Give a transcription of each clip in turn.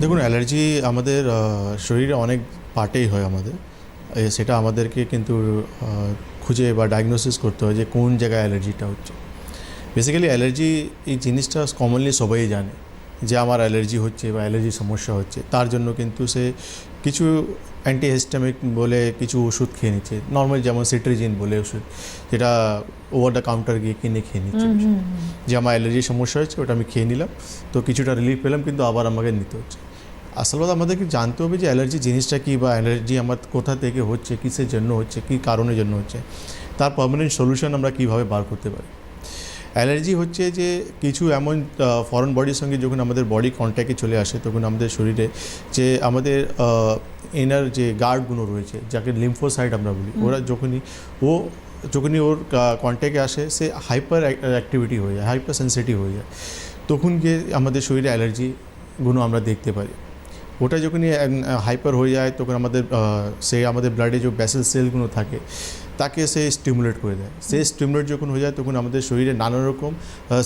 দেখুন অ্যালার্জি আমাদের শরীরে অনেক পার্টেই হয় আমাদের। সেটা আমাদেরকে কিন্তু খুঁজে বা ডায়াগনোসিস করতে হয় যে কোন জায়গায় অ্যালার্জিটা হচ্ছে। বেসিক্যালি অ্যালার্জি এই জিনিসটা কমনলি সবাই জানে যে আমার অ্যালার্জি হচ্ছে বা অ্যালার্জি সমস্যা হচ্ছে। তার জন্য কিন্তু সে কিছু অ্যান্টিহিস্টামিক বলে কিছু ওষুধ খেয়ে নিচ্ছে। নর্মাল যেমন সিট্রিজিন বলে ওষুধ যেটা ওভার দ্য কাউন্টার গিয়ে কিনে খেয়ে নিচ্ছে। যে আমার অ্যালার্জির সমস্যা হচ্ছে ওটা আমি খেয়ে নিলাম। তো কিছুটা রিলিফ পেলাম কিন্তু আবার আমাকে নিতে হচ্ছে। আসল কথা আমাদেরকে জানতে হবে যে অ্যালার্জি জিনিসটা কী বা অ্যালার্জি আমার কোথা থেকে হচ্ছে কিসের জন্য হচ্ছে কী কারণের জন্য হচ্ছে তার পার্মানেন্ট সলিউশন আমরা কীভাবে বার করতে পারি। অ্যালার্জি হচ্ছে যে কিছু এমন ফরেন বডির সঙ্গে যখন আমাদের বডি কন্ট্যাক্টে চলে আসে তখন আমাদের শরীরে যে আমাদের এনার যে গার্ডগুলো রয়েছে যাকে লিম্ফোসাইড আমরা বলি ওরা যখনই ও যখনই ওর কন্ট্যাক্টে আসে সে হাইপার অ্যাক্টিভিটি হয়ে যায় হাইপার সেন্সিটিভ হয়ে যায় তখন গিয়ে আমাদের শরীরে অ্যালার্জিগুলো আমরা দেখতে পারি। ওটা যখনই হাইপার হয়ে যায়, তখন আমাদের সে আমাদের ব্লাডে যে ব্যাসেল সেলগুলো থাকে, তাকে সে স্টিমুলেট করে দেয়। সে স্টিমুলেট যখন হয়ে যায়, তখন আমাদের শরীরে নানা রকম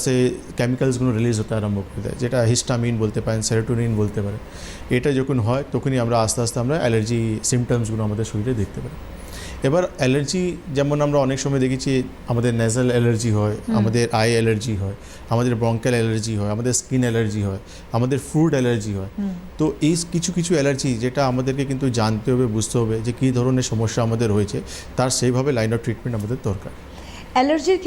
সে কেমিক্যালসগুলো রিলিজ হতে আরম্ভ করে দেয়, যেটা হিস্টামিন বলতে পারেন সেরোটোনিন বলতে পারেন। এটা যখন হয়, তখনই আমরা আস্তে আস্তে আমরা অ্যালার্জি সিমটমসগুলো আমাদের শরীরে দেখতে পারি এবার অ্যালার্জি যেমন আমরা অনেক সময় দেখেছি আমাদের ন্যাজাল অ্যালার্জি হয় আমাদের আই অ্যালার্জি হয় আমাদের ব্রঙ্কাল অ্যালার্জি হয় আমাদের স্কিন অ্যালার্জি হয় আমাদের ফুড অ্যালার্জি হয়। তো এই কিছু কিছু অ্যালার্জি যেটা আমাদেরকে কিন্তু জানতে হবে বুঝতে হবে যে কী ধরনের সমস্যা আমাদের হয়েছে তার সেইভাবে লাইন অফ ট্রিটমেন্ট আমাদের দরকার। অ্যালার্জির